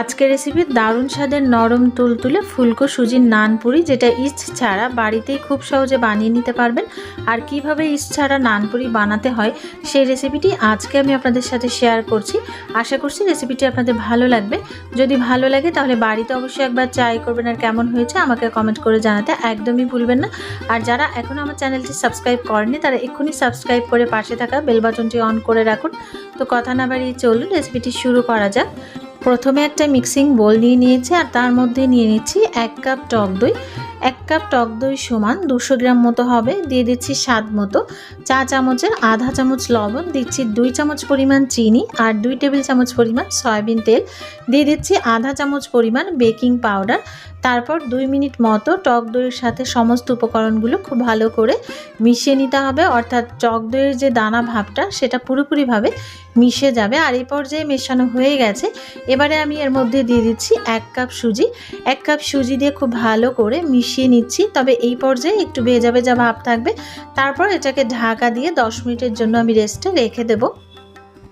আজকের রেসিপি দারুণ স্বাদের নরম তুলতুলে ফুলকো সুজির নান পুরি, যেটা ইস্ট ছাড়া বাড়িতেই খুব সহজে বানিয়ে নিতে পারবেন। আর কীভাবে ইস্ট ছাড়া নান পুরি বানাতে হয়, সেই রেসিপিটি আজকে আমি আপনাদের সাথে শেয়ার করছি। আশা করছি রেসিপিটি আপনাদের ভালো লাগবে। যদি ভালো লাগে, তাহলে বাড়িতে অবশ্যই একবার ট্রাই করবেন আর কেমন হয়েছে আমাকে কমেন্ট করে জানাতে একদমই ভুলবেন না। আর যারা এখনও আমার চ্যানেলটি সাবস্ক্রাইব করেনি তারা এক্ষুনি সাবস্ক্রাইব করে পাশে থাকা বেল বাটনটি অন করে রাখুন। তো কথা না বাড়িয়ে চলুন রেসিপিটি শুরু করা যাক। প্রথমে একটা মিক্সিং বোল নিয়ে নিয়েছি আর তার মধ্যে নিয়ে নিচ্ছি এক কাপ টক দই। এক কাপ টক দই সমান দুশো গ্রাম মতো হবে, দিয়ে দিচ্ছি স্বাদ মতো। চা চামচের আধা চামচ লবণ, দিচ্ছি দুই চামচ পরিমাণ চিনি আর দুই টেবিল চামচ পরিমাণ সয়াবিন তেল। দিয়ে দিচ্ছি আধা চামচ পরিমাণ বেকিং পাউডার। তারপর দুই মিনিট মতো টক দইয়ের সাথে সমস্ত উপকরণগুলো খুব ভালো করে মিশিয়ে নিতে হবে। অর্থাৎ টক দইয়ের যে দানা ভাবটা, সেটা পুরোপুরিভাবে মিশে যাবে। আর এই পর্যায়ে মেশানো হয়ে গেছে। এবারে আমি এর মধ্যে দিয়ে দিচ্ছি এক কাপ সুজি। এক কাপ সুজি দিয়ে খুব ভালো করে মিশিয়ে নিচ্ছি। তবে এই পর্যায়ে একটু ভেজা ভেজা ভাব থাকবে। তারপর এটাকে ঢাকা দিয়ে দশ মিনিটের জন্য আমি রেস্টে রেখে দেবো।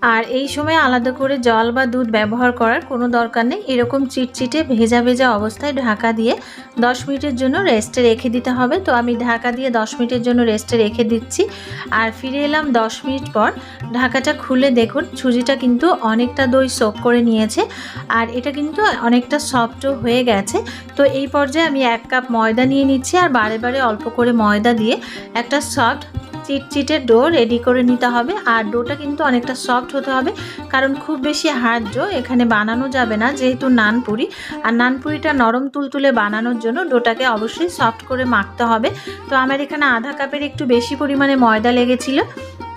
আর এই সময় আলাদা করে জল বা দুধ ব্যবহার করার কোনো দরকার নেই। এরকম চিটচিটে ভেজা ভেজা অবস্থায় ঢাকা দিয়ে 10 মিনিটের জন্য রেস্টে রেখে দিতে হবে। তো আমি ঢাকা দিয়ে 10 মিনিটের জন্য রেস্টে রেখে দিচ্ছি। আর ফিরে এলাম 10 মিনিট পর। ঢাকাটা খুলে দেখুন, সুজিটা কিন্তু অনেকটা দই সোক করে নিয়েছে। আর এটা কিন্তু অনেকটা সফটও হয়ে গেছে। তো এই পর্যায়ে আমি এক কাপ ময়দা নিয়ে নিচ্ছি। আর বারে বারে অল্প করে ময়দা দিয়ে একটা সফট চিটচিটে ডো রেডি করে নিতে হবে। আর ডোটা কিন্তু অনেকটা সফট হতে হবে, কারণ খুব বেশি হার্ড ডো এখানে বানানো যাবে না, যেহেতু নানপুরি। আর নানপুরিটা নরম তুলতুলে বানানোর জন্য ডোটাকে অবশ্যই সফট করে মাখতে হবে। তো আমার এখানে আধা কাপের একটু বেশি পরিমাণে ময়দা লেগেছিল।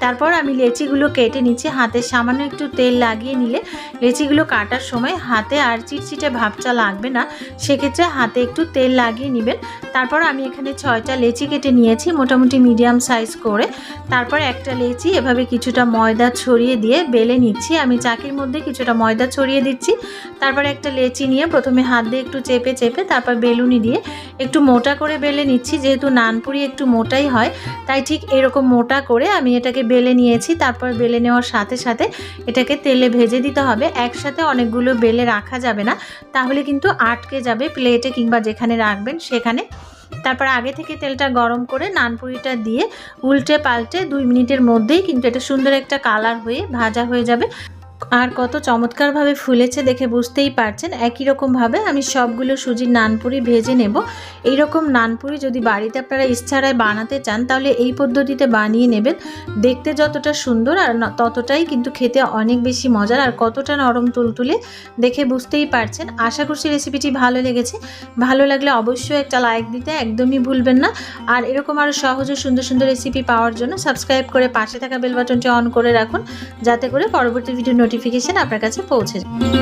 তারপর আমি লেচিগুলো কেটে নিচ্ছি। হাতে সামান্য একটু তেল লাগিয়ে নিলে লেচিগুলো কাটার সময় হাতে আর চিটচিটে ভাবটা লাগবে না। সেক্ষেত্রে হাতে একটু তেল লাগিয়ে নেবেন। তারপর আমি এখানে ছয়টা লেচি কেটে নিয়েছি মোটামুটি মিডিয়াম সাইজ করে। তারপর একটা লেচি এভাবে কিছুটা ময়দা ছড়িয়ে দিয়ে বেলে নিচ্ছি। আমি চাকির মধ্যে কিছুটা ময়দা ছড়িয়ে দিচ্ছি। তারপর একটা লেচি নিয়ে প্রথমে হাত দিয়ে একটু চেপে চেপে তারপর বেলুনি দিয়ে একটু মোটা করে বেলে নিচ্ছি। যেহেতু নানপুরি একটু মোটাই হয়, তাই ঠিক এরকম মোটা করে আমি এটাকে বেলে নিয়েছি, তারপর বেলে নেওয়ার সাথে সাথে এটাকে তেলে ভেজে দিতে হবে। একসাথে অনেকগুলো বেলে রাখা যাবে না, তাহলে কিন্তু আটকে যাবে প্লেটে কিংবা যেখানে রাখবেন সেখানে। তারপর আগে থেকে তেলটা গরম করে নানপুরিটা দিয়ে উল্টে পাল্টে দুই মিনিটের মধ্যেই কিন্তু এটা সুন্দর একটা কালার হয়ে ভাজা হয়ে যাবে। আর কত চমৎকারভাবে ফুলেছে দেখে বুঝতেই পারছেন। একই রকমভাবে আমি সবগুলো সুজির নানপুরি ভেজে নেব। এই রকম নানপুরি যদি বাড়িতে আপনারা ইচ্ছারায় বানাতে চান, তাহলে এই পদ্ধতিতে বানিয়ে নেবেন। দেখতে যতটা সুন্দর আর ততটাই কিন্তু খেতে অনেক বেশি মজার আর কতটা নরম তুলতুলে দেখে বুঝতেই পারছেন। আশা করছি রেসিপিটি ভালো লেগেছে। ভালো লাগলে অবশ্যই একটা লাইক দিতে একদমই ভুলবেন না। আর এরকম আরও সহজ ও সুন্দর সুন্দর রেসিপি পাওয়ার জন্য সাবস্ক্রাইব করে পাশে থাকা বেল বাটনটি অন করে রাখুন। যাতে করে পরবর্তী ভিডিও নোটিফিকেশান আপনার কাছে পৌঁছে যায়